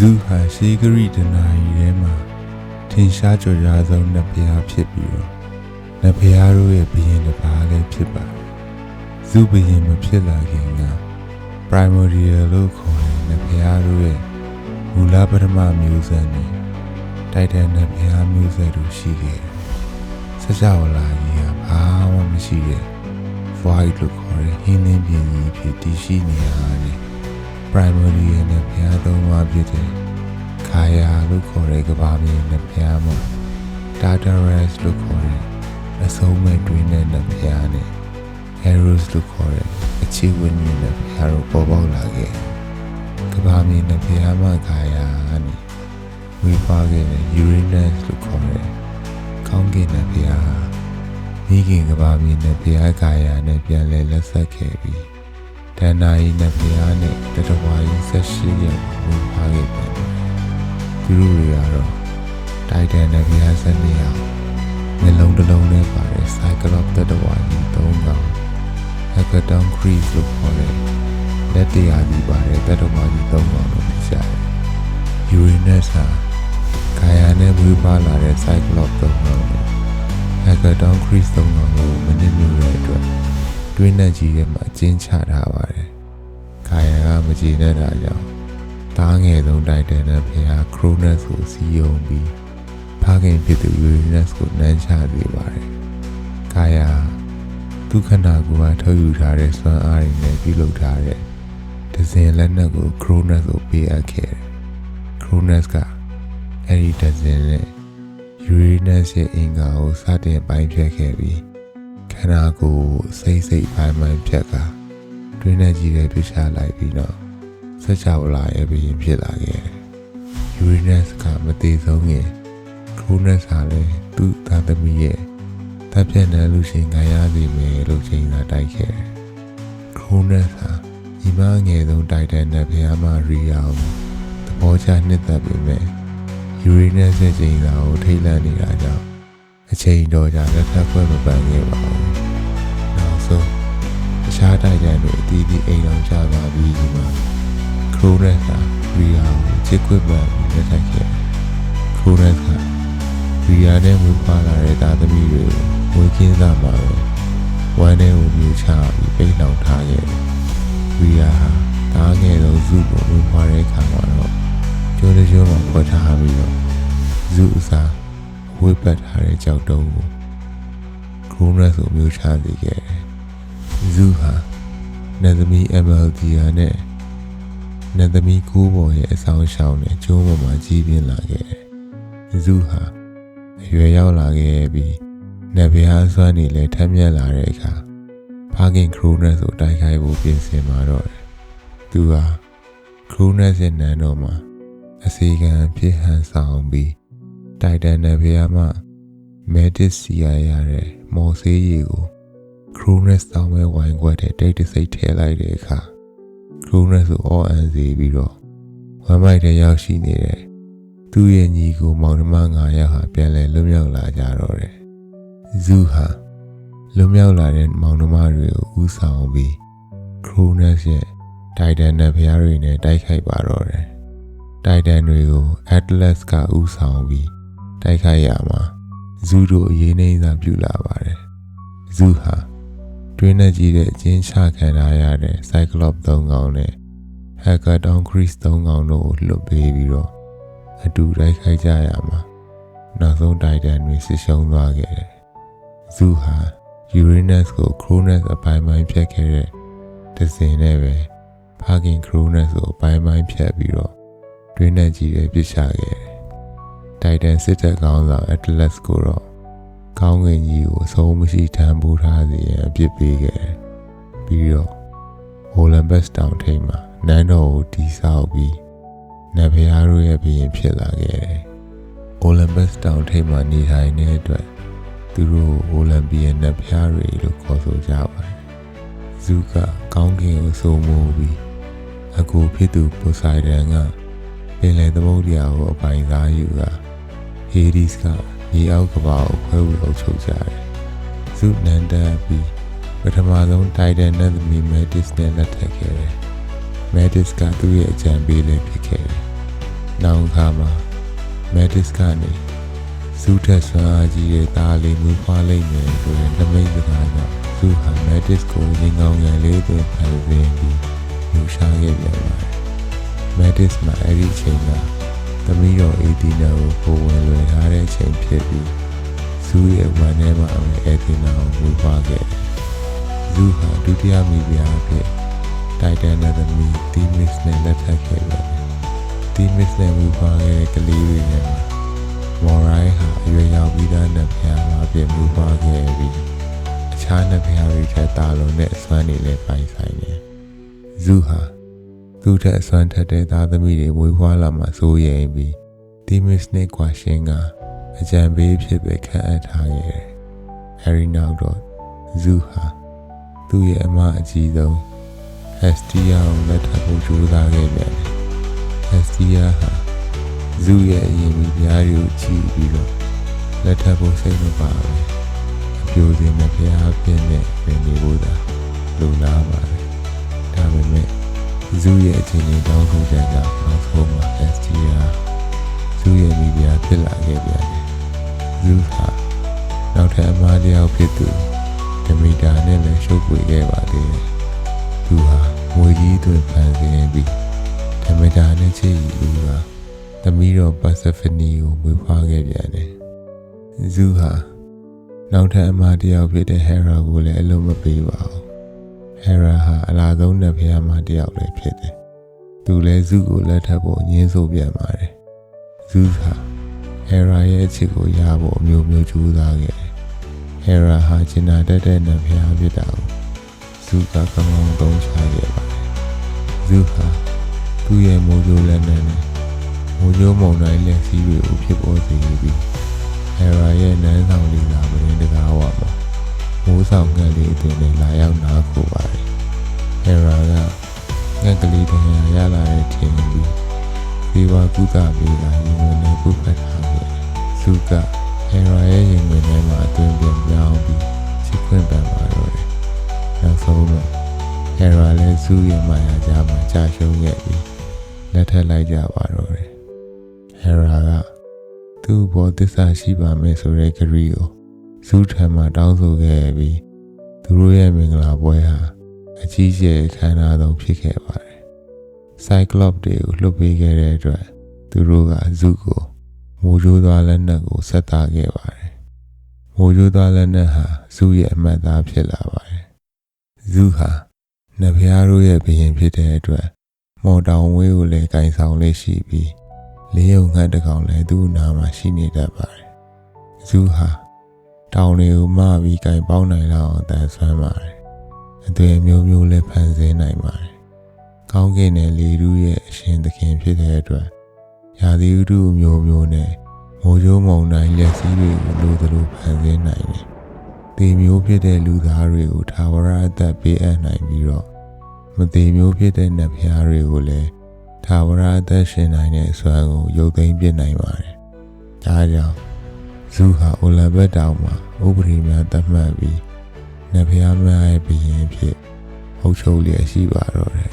ဇူဟာရှေးဂရိဒနာရီထဲမှာထင်ရှားကြော်ကြားဆုံးနှစ်ဖျားဖြစ်ပြီးတော့နှစ်ဖျားတို့ရဲ့ဘရင်တစ်ပါးလည်းဖြစ်ပါတယ်ဇူဘရင်မဖြစ်လာခင်က primordial လို့ခေါ်တဲ့နှစ်ဖျားတို့ရဲ့မူလပထမမျိုးဆက်နဲ့တိုက်တဲ့နှစ်ဖျားမျိုးဆက်တို့ရှိခဲ့တယ်။ဆက်ကြဝဠာကြီးဟာဘာမှမရှိတဲ့ void လို့ခေါ်တဲ့ဟင်းလင်းပြင်ကြီးဖြစ်တည်ရှိနေရတယ် primordial နဲ့ဖျားသုံးပါးဖြစ်တဲ့ခါယာလို့ခေါ်တဲ့ကဘာမြေနဲ့ဖျားမှာ Tartarus လို့ခေါ်တဲ့အဆုံးမဲ့တွင်းတဲ့နဲ့ဖျားနဲ့ Eros လို့ခေါ်တဲ့အခြေဝင်းနဲ့ဖျားတို့ပေါ်ပေါက်လာခဲ့ကဘာမြေနဲ့ဖျားမှာခါယာနဲ့ဝေးပါခဲ့တဲ့ Uranus လို့ခေါ်တဲ့ကောင်းကင်နဲ့ဖျားမိခင်ကဘာမြေနဲ့ဖျားခါယာနဲ့ပြန်လဲလက်ဆက်ခဲ့ပြီး တန်နာရီနဲ့ဖျားနဲ့တတဝါကြီးဆက်ရှိရဝေးပါခဲ့တယ်သူတို့တွေကတော့တိုက်တန်နဲ့ဖျားဆက်နေအောင်နှလုံးတစ်လုံးနဲ့ပါတဲ့ Cyclops တတဝါကြီး၃ကောင် Hackathon Crease လို့ခေါ်တဲ့လက်တရားကြီးပါတဲ့တတဝါကြီး၃ကောင်လို့ဖြစ်ကြတယ်။ Uranus ဟာကာယာနဲ့ဝေးပါလာတဲ့ Cyclops ၃ကောင်နဲ့ Hackathon Crease ၃ကောင်ကိုမနစ်မြုပ်တဲ့အတွက် တွင်းနဲ့ကြီးထဲမှာအကျဉ်းချထားပါတယ်။ကာယာကမကြည်နဲ့တာကြောင့်တားငယ်ဆုံးတိုက်တဲ့နဲ့ဖះ Cronus ကိုစီယုံပြီးဖခင်ဖြစ်သူ Uranus ကိုနမ်းချစေပါတယ်။ကာယာဒုက္ခနာကိုကထုတ်ယူထားတဲ့စွမ်းအားတွေနဲ့ပြုလုပ်ထားတဲ့ဒဇင်လက်နက်ကို Cronus ကိုပေးအပ်ခဲ့တယ်။ Cronus ကအဲ့ဒီဒဇင်နဲ့ Uranus ရဲ့အင်္ဂါကိုစတင်ပိုင်းဖြတ်ခဲ့ပြီး ခန္ဓာကိုယ်စိတ်စိတ်ပိုင်းပိုင်းဖြတ်ကတွင်းနဲ့ကြီးတဲ့ပြချလိုက်ပြီးတော့ဆက်ချဝလာရဲ့ဘရင်ဖြစ်လာခဲ့တယ်။ Uranus ကမသေးဆုံးခင် Cronus ဟာလည်းသူ့သားသမီးရဲ့တပ်ပြတ်တဲ့လူရှင်ခံရစီမယ်လို့ချိန်သာတိုက်ခဲ့တယ်။ Cronus ဟာညီမငယ်ဆုံးတိုက်တဲ့နဲ့ဖျားမရီယာကိုသဘောချနှစ်သက်ပေမဲ့ Uranus ရဲ့ချိန်သာကိုထိတ်လန့်နေတာကြောင့် အချိန်တော်ကြာလက်ထပ်ခွင့်မပန်ခဲ့ပါဘူး။နောက်ဆုံးတခြားတိုက်တန်တွေအတီးတီးအိမ်အောင်ကြပါပြီးဒီမှာ Cronus ဟာရီယာကိုချစ်ခွင့်ပန်ပြီးလက်ထပ်ခဲ့တယ်။ Cronus ကရီယာနဲ့မူပါလာတဲ့သားသမီးတွေကိုဝေကင်းစားမှာပဲဝမ်းထဲကိုမြူချပြီးပိတ်လောင်ထားခဲ့တယ်။ရီယာဟာတားငယ်ဆုံးစုကိုဝင်ခွာတဲ့အခါမှာတော့ကျိုးတစ်ကျိုးမှဖွက်ထားပြီးတော့ဇူအစား ဝိပတ်ထားတဲ့ကြောက်တုံးကိုခရိုနက်ဆိုမျိုးချစေခဲ့တယ်။ဇူဟာနတ်သမီး MLDR နဲ့နတ်သမီးကိုးပေါ်ရဲ့အဆောင်ရှောင်းနဲ့ကျိုးပေါ်မှာကြီးပြင်းလာခဲ့တယ်။ဇူဟာအရွယ်ရောက်လာခဲ့ပြီးနတ်ဘုရားစွမ်းနေလဲထက်မြက်လာတဲ့အခါဖခင်ခရိုနက်ဆိုတိုက်ခိုက်ဖို့ပြင်ဆင်มาတော့တယ်။သူဟာခရိုနက်ရဲ့နန်းတော်မှာအစီကံဖြစ်ဟန်ဆောင်ပြီး တိုက်တန်တဲ့ဘုရားမှမဲဒစ်စီရရတဲ့မော်ဆေးရီကိုခရိုနက်တောင်းမဲ့ဝိုင်းခွက်တဲ့တိတ်တဆိတ်ထဲလိုက်တဲ့အခါခရိုနက်ဆိုအော်အန်စီပြီးတော့ဝမ်းမိုက်တဲ့ရောက်ရှိနေတဲ့သူ့ရဲ့ညီကိုမောင်နှမ9ယောက်ဟာပြန်လဲလွတ်မြောက်လာကြတော့တယ်။ဇူဟာလွတ်မြောက်လာတဲ့မောင်နှမတွေကိုဥဆောင်ပြီးခရိုနက်ရဲ့တိုင်တန်နဲ့ဖျားတွေနဲ့တိုက်ခိုက်ပါတော့တယ်။တိုင်တန်တွေကို Atlas ကဥဆောင်ပြီး တိုက်ခိုက်ရမှာဇူတို့အရေးနှိမ့်စာပြုလာပါတယ်။ဇူဟာတွင်းနဲ့ကြီးတဲ့အချင်းချခံထားရတဲ့ Cyclops ၃ကောင်နဲ့ Hackathon Crease ၃ကောင်တို့ကိုလွတ်ပေးပြီးတော့အတူတိုက်ခိုက်ကြရမှာနောက်ဆုံးတိုင်တန်တွေဆစ်ရှုံးသွားခဲ့တယ်။ဇူဟာ Uranus ကို Cronus အပိုင်းပိုင်းဖြတ်ခဲ့တဲ့ဒဇင်နဲ့ပဲဖခင် Cronus ကိုအပိုင်းပိုင်းဖြတ်ပြီးတော့တွင်းနဲ့ကြီးတဲ့ပြစ်ချခဲ့တယ်။ တိုင်တန်စစ်တပ်ကောင်းဆောင် Atlas ကိုတော့ကောင်းကင်ကြီးကိုအဆုံးမရှိထမ်းပိုးထားစေရန်အပြစ်ပေးခဲ့တယ်။ပြီးတော့ Olympus တောင်ထိပ်မှာနန်းတော်ကိုတည်ဆောက်ပြီးနတ်ဘုရားတို့ရဲ့ဘုရင်ဖြစ်လာခဲ့တယ်။ Olympus တောင်ထိပ်မှာနေထိုင်တဲ့အတွက်သူတို့ Olympian နတ်ဘုရားတွေလို့ခေါ်ဆိုကြပါတယ်။ဇူကကောင်းကင်ကိုစိုးမိုးပြီးအကူဖြစ်သူ Poseidon ကပင်လယ်သမုဒ္ဒရာကိုအပိုင်စားယူ က Hades ကမြေအောက်ကဘာကိုခွဲဝေအုပ်ချုပ်ကြတယ်။ဇုနန္ဒပြီးပထမဆုံး Titan နဲ့သမီး Metis နဲ့လက်ထပ်ခဲ့တယ်။ Metis ကသူ့ရဲ့အကြံပေးလည်းဖြစ်ခဲ့တယ်။နောက်အခါမှာမက်ဒစ်ကနေဇူးထက်ဆွမ်းအားကြီးတဲ့သားလေးမူဖွားလိုက်မယ်ဆိုတဲ့နမိတ်စကားကြောင့်ဇူးဟာမက်ဒစ်ကိုရင်ကောင်းရန်လေးသွင်းဖန်ဆင်းပြီးယူရှာခဲ့ပြန်ပါတယ်မက်ဒစ်မှာအဲ့ဒီအချိန်က သမီးတော်အေဒီနာကိုပုံဝင်လွယ်ထားတဲ့အချိန်ဖြစ်ပြီးဇူးရဲ့ဝန်ထဲမှာအမေအေဒီနာကိုမူဖွားခဲ့တယ်ဇူးဟာဒုတိယမိဖုရားဖြစ်တိုက်တန်တဲ့သမီးတီမစ်နဲ့လက်ထပ်ခဲ့တယ်။တီမစ်နဲ့ဝူပါခဲ့တဲ့ကလေးတွေနဲ့မှာမော်ရိုင်းဟာအရွယ်ရောက်ပြီးသားနဲ့ဖျားမှာပြင်ဝူပါခဲ့ပြီးအခြားနှစ်ဖျားတွေထက်တာလုံးနဲ့အစွမ်းတွေလည်းပိုင်ဆိုင်တယ်။ဇူဟာ သူ့ထက်အစွမ်းထက်တဲ့သားသမီးတွေဝေဖွားလာမှစိုးရိမ်ပြီးတီမစ်နဲ့ကွာရှင်းကအကြံပေးဖြစ်ပဲခံအပ်ထားခဲ့တယ်။အဲဒီနောက်တော့ဇူဟာသူ့ရဲ့အမအကြီးဆုံးဟက်စတီယာကိုလက်ထပ်ဖို့ကြိုးစားခဲ့ပြန်တယ်။ဟက်စတီယာဟာဇူရဲ့အရင်မိဖုရားတွေကိုကြည့်ပြီးတော့လက်ထပ်ဖို့စိတ်မပါဘူး။အပြိုစင်နဲ့ဖုရားဖြစ်နေပြင်နေဖို့သာလုံလားပါတယ်။ဒါပေမဲ့ ဇူရဲ့အချိန်ကြီးတောင်းဆိုချက်ကြောင့်နောက်ဆုံးမှာဟက်စတီယာဇူရဲ့မိဖုရားဖြစ်လာခဲ့ပြန်တယ်။ဇူဟာနောက်ထပ်အမားတစ်ယောက်ဖြစ်သူဒမီတာနဲ့လည်းရှုပ်ပွေခဲ့ပါသေးတယ်။သူဟာငွေကြီးသွင်းဖန်ဆင်းပြီးဓမ္မတာနဲ့ချစ်ရီလူကသမီးတော်ပါစဖနီကိုမွေးဖွားခဲ့ပြန်တယ်။ဇူဟာနောက်ထပ်အမတစ်ယောက်ဖြစ်တဲ့ဟဲရာကိုလည်းအလုံးမပေးပါဘူး။ ဟဲရာဟာအလားဆုံးနှစ်ဖျားမတစ်ယောက်လည်းဖြစ်တယ်။သူလည်းဇူကိုလက်ထပ်ဖို့ညှင်းဆိုပြန်ပါတယ်။ဇူဟာဟဲရာရဲ့အချစ်ကိုရဖို့အမျိုးမျိုးကြိုးစားခဲ့တယ်။ဟဲရာဟာကျင်နာတတ်တဲ့နှစ်ဖျားဖြစ်တာကိုဇူကကောင်းကောင်းသုံးချခဲ့ပါတယ်။ဇူဟာသူ့ရဲ့မိုးကြိုးလက်နဲ့နဲ့မိုးကြိုးမုံတိုင်းလက်စည်းတွေကိုဖြစ်ပေါ်စေပြီးဟဲရာရဲ့နန်းဆောင်လီလာမင်းတကားဝါမှာ မိုးဆောင်ငှက်လေးအသွင်နဲ့လာရောက်နားခိုပါတယ်။ဟဲရာကငှက်ကလေးတရားရလာတဲ့ချိန်ပြီးဒီဝါကုသပေးတာရင်ဝင်နဲ့ပုဖတ်ထားခဲ့တယ်။ဇူကဟဲရာရဲ့ရင်ဝင်ထဲမှာအတွင်ပြန်ပြောင်းပြီးချစ်ခွင့်ပန်ပါတော့တယ်။နောက်ဆုံးတော့ဟယ်ရာလည်းဇူးရဲ့မာယာကြားမှာကြာရှုံးခဲ့ပြီးလက်ထက်လိုက်ကြပါတော့တယ်ဟယ်ရာကသူ့ဘောသစ္စာရှိပါမယ်ဆိုတဲ့ကရီကို ဇူးထံမှာတောင်းဆိုခဲ့ပြီးသူတို့ရဲ့မင်္ဂလာပွဲဟာအကြီးကျယ်ခမ်းနားဆုံးဖြစ်ခဲ့ပါတယ်စိုက်ကလော့တွေကိုလွှတ်ပေးခဲ့တဲ့အတွက်သူတို့ကဇူးကိုမိုးကြိုးသွားလက်နက်ကိုဆက်သားခဲ့ပါတယ်မိုးကြိုးသွားလက်နက်ဟာဇူးရဲ့အမှတ်သားဖြစ်လာပါတယ်ဇူဟာနတ်ဖျားတို့ရဲ့ဘရင်ဖြစ်တဲ့အတွက်မော်တောင်ဝေးကိုလည်းကင်ဆောင်လေးရှိပြီးလေးုံငှက်တစ်ကောင်လည်းသူ့နာမှာရှိနေတတ်ပါတယ်။ဇူဟာ တောင်တွေကိုမပြီးကင်ပေါင်းနိုင်လောက်အောင်တန်ဆွမ်းပါတယ်။အသွင်မျိုးမျိုးလည်းဖန်ဆင်းနိုင်ပါတယ်။ကောင်းကင်နဲ့လေတူးရဲ့အရှင်သခင်ဖြစ်တဲ့အတွက်ရာသီဥတုမျိုးမျိုးနဲ့မိုးကြိုးမုန်တိုင်းလက်စည်းတွေကိုလိုသလိုဖန်ဆင်းနိုင်တယ်။တေမျိုးဖြစ်တဲ့လူသားတွေကိုထာဝရအသက်ပေးအပ်နိုင်ပြီးတော့မသေးမျိုးဖြစ်တဲ့နတ်ဖျားတွေကိုလည်းထာဝရအသက်ရှင်နိုင်တဲ့အစွမ်းကိုရုပ်သိမ်းပြနိုင်ပါတယ်။ဒါကြောင့်ဇူဟာအိုလံဘတ်တောင်မှာ ဥပဒေများသတ်မှတ်ပြီးနတ်ဖျားများရဲ့ဘုရင်ဖြစ်အုပ်ချုပ်လျက်ရှိပါတော့တယ်